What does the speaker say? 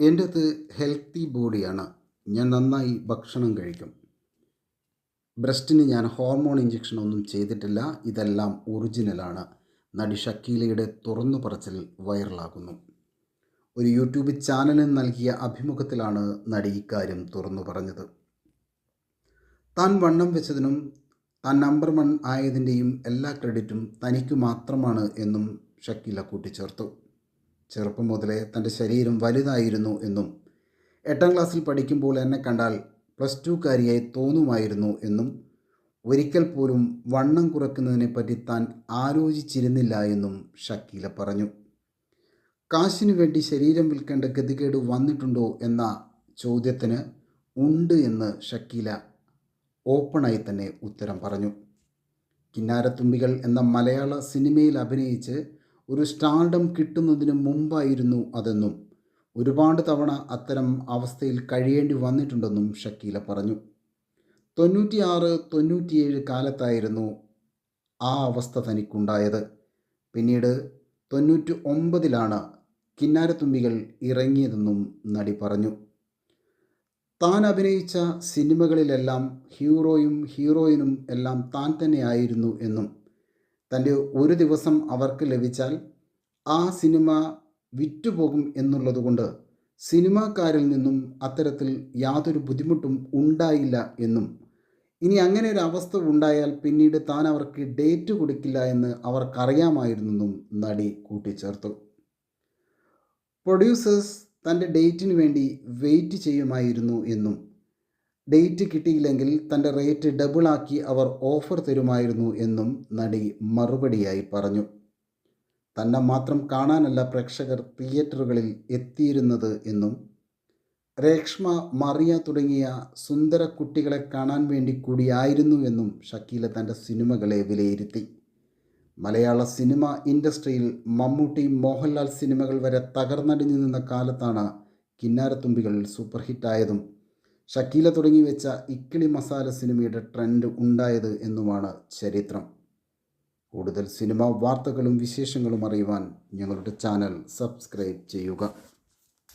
എന്റെത് ഹെൽത്തി ബോഡിയാണ്. ഞാൻ നന്നായി ഭക്ഷണം കഴിക്കും. ബ്രസ്റ്റിന് ഞാൻ ഹോർമോൺ ഇഞ്ചക്ഷൻ ഒന്നും ചെയ്തിട്ടില്ല. ഇതെല്ലാം ഒറിജിനലാണ് നടി ഷക്കീലയുടെ തുറന്നു പറച്ചിൽ വൈറലാകുന്നു. ഒരു യൂട്യൂബ് ചാനലിന് നൽകിയ അഭിമുഖത്തിലാണ് നടി ഇക്കാര്യം തുറന്നു പറഞ്ഞത്. താൻ വണ്ണം വെച്ചതിനും താൻ നമ്പർ വൺ ആയതിന്റെയും എല്ലാ ക്രെഡിറ്റും തനിക്ക് മാത്രമാണ് എന്നും ഷക്കീല കൂട്ടിച്ചേർത്തു. ചെറുപ്പം മുതലേ തന്റെ ശരീരം വലുതായിരുന്നു എന്നും എട്ടാം ക്ലാസ്സിൽ പഠിക്കുമ്പോൾ എന്നെ കണ്ടാൽ പ്ലസ് ടുക്കാരിയായി തോന്നുമായിരുന്നു എന്നും ഒരിക്കൽ പോലും വണ്ണം കുറയ്ക്കുന്നതിനെപ്പറ്റി താൻ ആലോചിച്ചിരുന്നില്ല എന്നും ഷക്കീല പറഞ്ഞു. കാശിനു വേണ്ടി ശരീരം വിൽക്കേണ്ട ഗതികേട് വന്നിട്ടുണ്ടോ എന്ന ചോദ്യത്തിന് ഉണ്ട് എന്ന് ഷക്കീല ഓപ്പണായി തന്നെ ഉത്തരം പറഞ്ഞു. കിന്നാരത്തുമ്പികൾ എന്ന മലയാള സിനിമയിൽ അഭിനയിച്ച് ഒരു സ്റ്റാർഡം കിട്ടുന്നതിന് മുമ്പായിരുന്നു അതെന്നും ഒരുപാട് തവണ അത്തരം അവസ്ഥയിൽ കഴിയേണ്ടി വന്നിട്ടുണ്ടെന്നും ഷക്കീല പറഞ്ഞു. തൊണ്ണൂറ്റിയാറ് തൊണ്ണൂറ്റിയേഴ് കാലത്തായിരുന്നു ആ അവസ്ഥ തനിക്കുണ്ടായത്. പിന്നീട് തൊണ്ണൂറ്റി ഒമ്പതിലാണ് കിന്നാരത്തുമ്പികൾ ഇറങ്ങിയതെന്നും നടി പറഞ്ഞു. താൻ അഭിനയിച്ച സിനിമകളിലെല്ലാം ഹീറോയും ഹീറോയിനും എല്ലാം താൻ തന്നെയായിരുന്നു എന്നും തന്റെ ഒരു ദിവസം അവർക്ക് ലഭിച്ചാൽ ആ സിനിമ വിറ്റുപോകും എന്നുള്ളതുകൊണ്ട് സിനിമാക്കാരിൽ നിന്നും അത്തരത്തിൽ യാതൊരു ബുദ്ധിമുട്ടും ഉണ്ടായില്ല എന്നും. ഇനി അങ്ങനെ ഒരു അവസ്ഥ ഉണ്ടായാൽ പിന്നീട് താൻ അവർക്ക് ഡേറ്റ് കൊടുക്കില്ല എന്ന് അവർക്കറിയാമായിരുന്നെന്നും നടി കൂട്ടിച്ചേർത്തു. പ്രൊഡ്യൂസേഴ്സ് തന്റെ ഡേറ്റിന് വേണ്ടി വെയിറ്റ് ചെയ്യുമായിരുന്നു എന്നും ഡേറ്റ് കിട്ടിയില്ലെങ്കിൽ തന്റെ റേറ്റ് ഡബിളാക്കി അവർ ഓഫർ തരുമായിരുന്നു എന്നും നടി മറുപടിയായി പറഞ്ഞു. തന്നെ മാത്രം കാണാനല്ല പ്രേക്ഷകർ തിയേറ്ററുകളിൽ എത്തിയിരുന്നത് എന്നും രേഷ്മ മറിയ തുടങ്ങിയ സുന്ദര കുട്ടികളെ കാണാൻ വേണ്ടി കൂടിയായിരുന്നു എന്നും ഷക്കീല തന്റെ സിനിമകളെ വിലയിരുത്തി. മലയാള സിനിമ ഇൻഡസ്ട്രിയിൽ മമ്മൂട്ടി മോഹൻലാൽ സിനിമകൾ വരെ തകർന്നടിഞ്ഞു നിന്ന കാലത്താണ് കിന്നാരത്തുമ്പികൾ സൂപ്പർ ഹിറ്റായതും ഷക്കീല തുടങ്ങി വെച്ച ഇക്കിളി മസാല സിനിമയുടെ ട്രെൻഡ് ഉണ്ടായത് എന്നുമാണ് ചരിത്രം. കൂടുതൽ സിനിമാ വാർത്തകളും വിശേഷങ്ങളും അറിയുവാൻ ഞങ്ങളുടെ ചാനൽ സബ്സ്ക്രൈബ് ചെയ്യുക.